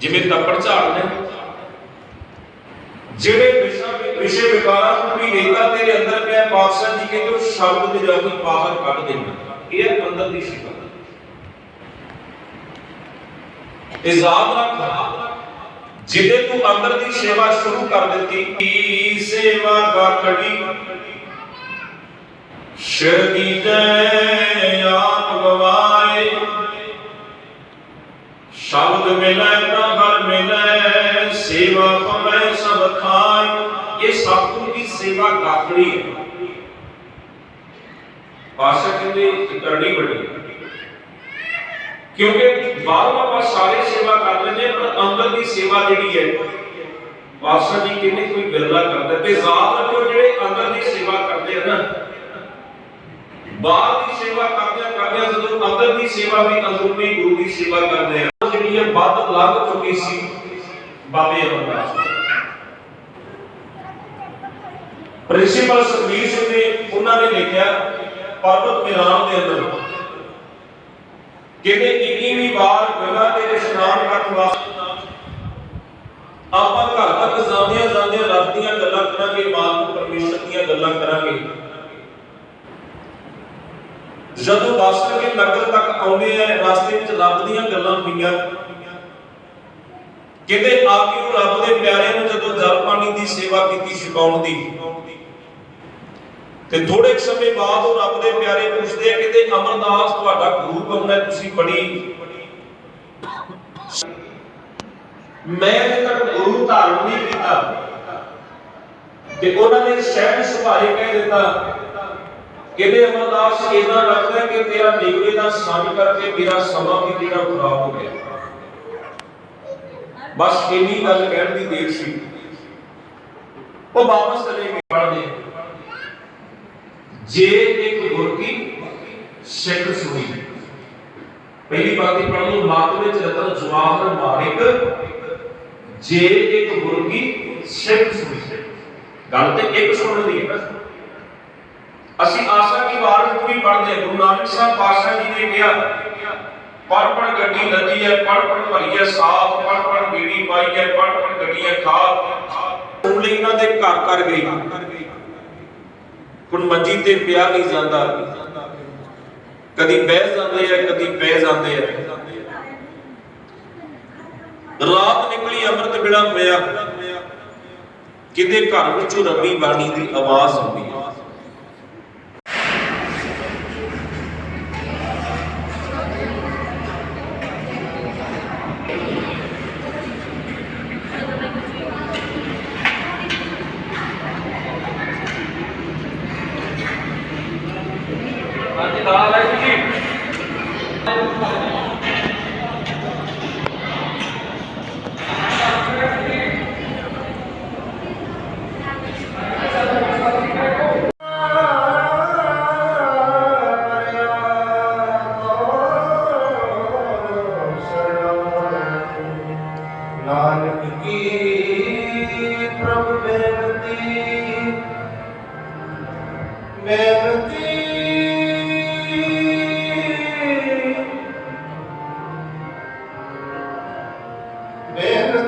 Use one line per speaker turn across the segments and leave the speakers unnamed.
ਜਿਵੇਂ ਤੱਪੜ ਝਾੜ ਨੇ ਜਿਹੜੇ ਵਿਸ਼ਾ ਵਿਸ਼ੇ ਵਿਕਾਰਾਂ ਨੂੰ ਵੀ ਰੇਤਾ ਤੇਰੇ ਅੰਦਰ ਪਿਆ ਪਾਤਸ਼ਾਹ ਜੀ ਕਹਿੰਦੇ ਉਹ ਸ਼ਬਦ ਦੇ ਰਾਹੀਂ ਬਾਹਰ ਕੱਢ ਦੇਣਾ ਇਹ ਹੈ ਅੰਦਰ ਦੀ ਸਿਫਤ ਇਜ਼ਾਦ ਰੱਖ ਜਿਹਦੇ ਤੂੰ ਅੰਦਰ ਦੀ ਸੇਵਾ ਸ਼ੁਰੂ ਕਰ ਦਿੱਤੀ ਕੀ ਸੇਵਾ ਗਾਖੜੀ ਸ਼ਰਦੀ ਜੈ ਆਪ ਗਵਾਏ ਸ਼ਬਦ ਮਿਲੈ ਤਾਂ ਹਰ ਮਿਲੈ, ਸੇਵਾ ਪਵੈ ਸਭ ਖਾਏ ਇਹ ਸਤਿਗੁਰੂ ਦੀ ਸੇਵਾ ਗਾਖੜੀ ਹੈ। ਪਾਸ਼ਾ ਕਹਿੰਦੇ ਕਰਨੀ ਬੜੀ ਕਿਉਂਕਿ ਬਾਹਰੋਂ ਆਪਾਂ ਸਾਰੇ ਸੇਵਾ ਕਰ ਲੈਂਦੇ ਪਰ ਅੰਦਰ ਦੀ ਸੇਵਾ ਜਿਹੜੀ ਹੈ, ਪਾਤਸ਼ਾਹ ਜੀ ਕਹਿੰਦੇ ਕੋਈ ਬਿਰਲਾ ਕਰਦਾ ਤੇ ਜ਼ਾਤ ਰੱਖੋ ਜਿਹੜੇ ਅੰਦਰ ਦੀ ਸੇਵਾ ਕਰਦੇ ਹਨ ਨਾ, ਬਾਹਰ ਦੀ ਸੇਵਾ ਕਰਦਿਆਂ ਕਰਦਿਆਂ ਜਦੋਂ ਅੰਦਰ ਦੀ ਸੇਵਾ ਵੀ ਅੰਦਰੂਨੀ ਗੁਰੂ ਦੀ ਸੇਵਾ ਕਰਦੇ ਆ। ਉਹ ਵੱਧ ਲੱਗ ਚੁੱਕੀ ਸੀ। ਬਾਬੇ ਅਮਰਦਾਸ। ਪ੍ਰਿੰਸੀਪਲ ਸੁਖਬੀਰ ਸਿੰਘ ਨੇ ਉਹਨਾਂ ਨੇ ਲਿਖਿਆ, ਪਰਬਤ ਮਿਰਾਮ ਦੇ ਅੰਦਰ। ਕਹਿੰਦੇ 21ਵੀਂ ਵਾਰ ਗੰਗਾ ਤੇ ਇਸ਼ਨਾਨ ਕਰਨ ਵਾਸਤੇ ਆਪਾਂ ਘਰ ਤੱਕ ਜਾਂਦਿਆਂ ਜਾਂਦਿਆਂ ਰੱਬ ਦੀਆਂ ਗੱਲਾਂ ਕਰਾਂਗੇ, ਮਾਲਕ ਪਰਮੇਸ਼ਰ ਦੀਆਂ ਗੱਲਾਂ ਕਰਾਂਗੇ। ਜਦੋਂ ਬੱਸ ਨਗਰ ਤੱਕ ਆਉਂਦੇ ਆ, ਰਸਤੇ ਵਿੱਚ ਰੱਬ ਦੀਆਂ ਗੱਲਾਂ ਹੋਈਆਂ ਕਹਿੰਦੇ ਆ ਕੇ ਰੱਬ ਦੇ ਪਿਆਰੇ ਨੂੰ ਜਦੋਂ ਜਲ ਪਾਣੀ ਦੀ ਸੇਵਾ ਕੀਤੀ ਛਕਾਉਣ ਦੀ। ਤੇ ਥੋੜੇ ਸਮੇਂ ਬਾਅਦ ਉਹ ਰੱਬ ਦੇ ਪਿਆਰੇ ਪੁੱਛਦੇ ਆ ਕਹਿੰਦੇ ਅਮਰਦਾਸ, ਤੁਹਾਡਾ ਗੁਰੂ ਕੌਣ ਹੈ, ਤੁਸੀਂ ਬੜੀ ਮੈਂ ਅਜੇ ਤੱਕ ਗੁਰੂ ਧਾਰਨ ਨਹੀਂ ਕੀਤਾ। ਤੇ ਉਹਨਾਂ ਨੇ ਸਹਿਜ ਸੁਭਾਏ ਕਹਿ ਦਿੱਤਾ ਕਹਿੰਦੇ ਅਮਰਦਾਸ ਇਹਨਾਂ ਲੱਗਦਾ ਕਿ ਤੇਰਾ ਨਿਗਵੇ ਦਾ ਸੰਗ ਕਰਕੇ ਮੇਰਾ ਸਮਾਂ ਵੀ ਜਿਹੜਾ ਖਰਾਬ ਹੋ ਗਿਆ? ਬਸ ਇੰਨੀ ਗੱਲ ਕਹਿਣ ਦੀ ਦੇਰ ਸੀ। ਉਹ ਵਾਪਸ ਚਲੇ ਗਏ। ਪੜਦੇ ਜੇ ਇੱਕ ਗੁਰ ਕੀ ਸਿੱਖ ਸੁਣੀ। ਪਹਿਲੀ ਬਾਤ ਇਹ ਪੜ੍ਹ ਮਾਤ ਵਿੱਚ ਰਤਨ ਜਵਾਹਰ ਮਾਣਿਕ ਜੇ ਇੱਕ ਗੁਰ ਕੀ ਸਿੱਖ ਸੁਣੀ। ਗੱਲ ਤੇ ਇੱਕ ਸੁਣਨ ਦੀ ਹੈ। ਬਸ ਅਸੀਂ ਆਸਾ ਕੀ ਵਾਰ ਵੀ ਪੜ੍ਹਦੇ ਗੁਰੂ ਨਾਨਕ ਸਾਹਿਬ ਪਾਤਸ਼ਾਹ ਜੀ ਨੇ ਕਿਹਾ ਪੜ ਪੜ ਗੱਡੀ ਲੱਦੀ ਹੈ ਪੜ ਪੜ ਭਰੀ ਹੈ, ਸਾਫ਼ ਬੀੜੀ ਪੜ ਗੱਡੀਆਂ ਖਾਦ ਲਈ ਇਹਨਾਂ ਦੇ ਘਰ ਕਰ ਗਈ। ਹੁਣ ਮੰਜੀ ਤੇ ਪਿਆ ਨਹੀਂ ਜਾਂਦਾ। ਕਦੀ ਬਹਿ ਜਾਂਦੇ ਆ, ਕਦੀ ਪੈ ਜਾਂਦੇ ਆ। ਰਾਤ ਨਿਕਲੀ ਅੰਮ੍ਰਿਤ ਵੇਲਾ ਹੋਇਆ ਕਿਤੇ ਘਰ ਵਿੱਚੋਂ ਰੱਬੀ ਬਾਣੀ ਦੀ ਆਵਾਜ਼ ਆਉਂਦੀ ਹੈ ਅੱਜ ਲਾਲ ਹੈ ਜੀ
pedra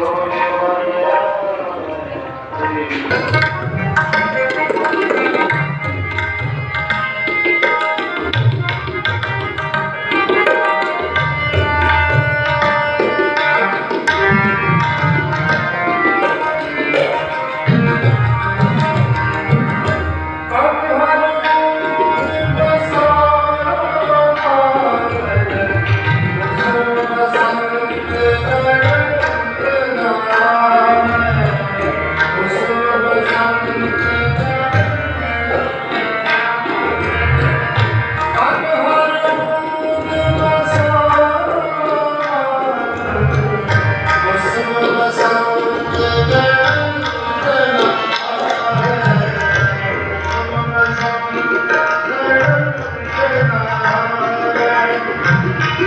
Lord,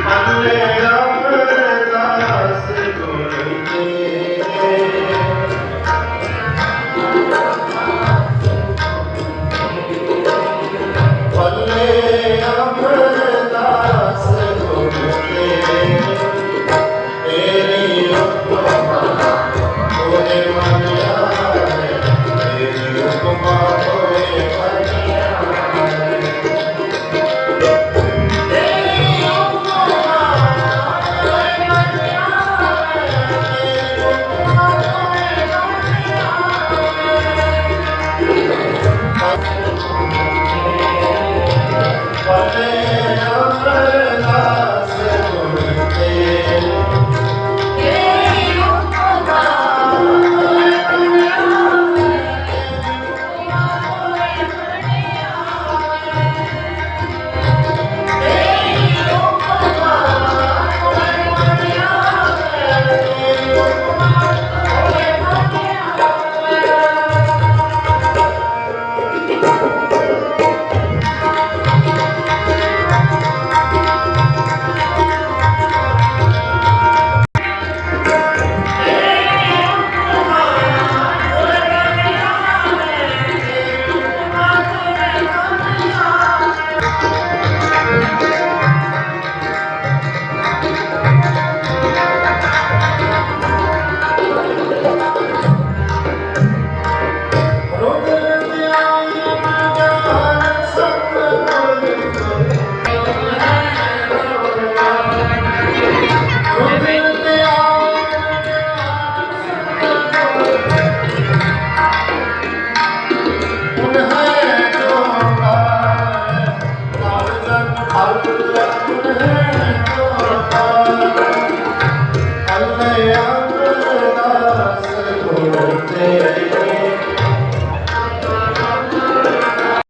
পাগলের Thank you.